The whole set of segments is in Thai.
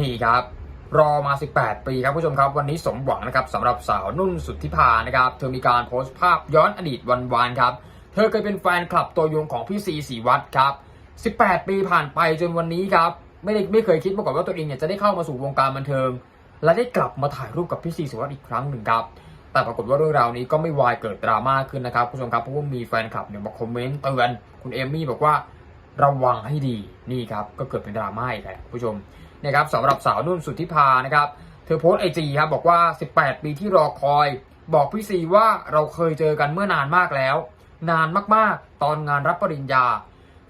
นี่ครับรอมา 18 ปีครับผู้ชมครับ วันนี้สมหวังนะครับสำหรับสาวนุ่นสุทธิพานะครับ เธอมีการโพสต์ภาพย้อนอดีตวันวานครับ เธอเคยเป็นแฟนคลับตัวยงของพี่ซีสีวัดครับ 18 ปีผ่านไปจนวันนี้ครับ ไม่ได้ไม่เคยคิดมาก่อนว่าตัวเองเนี่ยจะได้เข้ามาสู่วงการบันเทิง และได้กลับมาถ่ายรูปกับพี่ซีสีวัดอีกครั้งหนึ่งครับ แต่ปรากฏว่าเรื่องราวนี้ก็ไม่วายเกิดดราม่าขึ้นนะครับผู้ชมครับเพราะว่ามีแฟนคลับเนี่ยมาคอมเมนต์เตือนคุณเอมมี่บอกว่า ระวังให้ดีนี่ครับก็เกิดเป็นดราม่าอีกแหละผู้ชมนี่ยครับสำหรับสาวนุ่นสุทธิพานะครับเธอโพสต์ไอจีครับบอกว่า 18 ปีที่รอคอย บอกพี่ซีว่าเราเคยเจอกันเมื่อนานมากแล้ว นานมากๆ ตอนงานรับปริญญา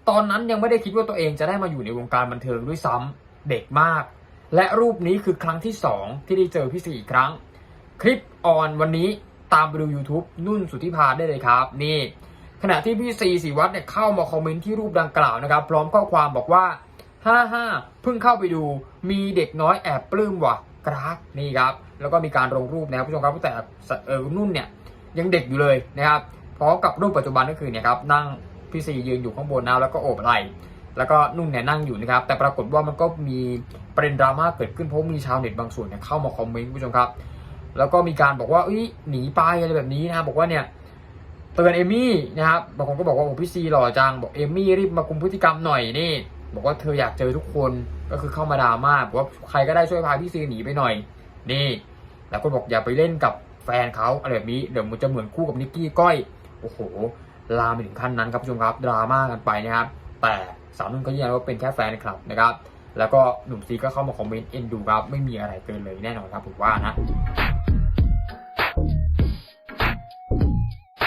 ตอนนั้นยังไม่ได้คิดว่าตัวเองจะได้มาอยู่ในวงการบันเทิงด้วยซ้ำเด็กมาก และรูปนี้คือครั้งที่สองที่ได้เจอพี่ซีอีกครั้ง คลิปออนวันนี้ตามไปดู YouTube นุ่นสุทธิพาได้เลยครับ นี่ ขณะที่พี่ซีสีวัดเนี่ยเข้ามาคอมเมนต์ที่รูปดังกล่าวนะครับ พร้อมข้อความบอกว่า 55 เพิ่งเข้าไปดู มีเด็กน้อยแอบปลื้มว่ะกราฟนี่ครับ แล้วก็มีการลงรูปนะครับผู้ชมครับแต่เออนุ่นเนี่ยยังเด็กอยู่เลยนะครับพร้อมกับรูปปัจจุบันก็คือเนี่ยครับนั่งพี่ซียืนอยู่ข้างบนนะแล้วก็โอบไหล่แล้วก็นุ่นเนี่ยนั่งอยู่นะครับแต่ปรากฏว่ามันก็มีประเด็นดราม่าเกิดขึ้นเพราะมีชาวเน็ตบางส่วนเนี่ยเข้ามาคอมเมนต์ผู้ชมครับ แล้วก็มีการบอกว่าเอ้ยหนีไปอะไรแบบนี้นะบอกว่าเนี่ย เตือนเอมี่นะครับบางคนก็บอกว่าโอ้พี่ซีหล่อจังบอกเอมี่รีบมาคุมพฤติกรรมหน่อยนี่ บอกว่าเธออยากเจอทุกคนก็คือเข้ามาดราม่าบอกว่าใครก็ได้ช่วยพาพี่ซีหนีไปหน่อย นี่แล้วก็บอกอย่าไปเล่นกับแฟนเขาอะไรแบบนี้เดี๋ยวมันจะเหมือนคู่กับนิกกี้ก้อยโอ้โหลามไปถึงขั้นนั้นครับผู้ชมครับดราม่ากันไปนะครับแต่สาวนุ่นก็ยืนยันว่าเป็นแค่แฟนคลับนะครับแล้วก็หนุ่มซีก็เข้ามาคอมเมนต์เอ็นดูครับไม่มีอะไรเกินเลยแน่นอนครับผมว่านะ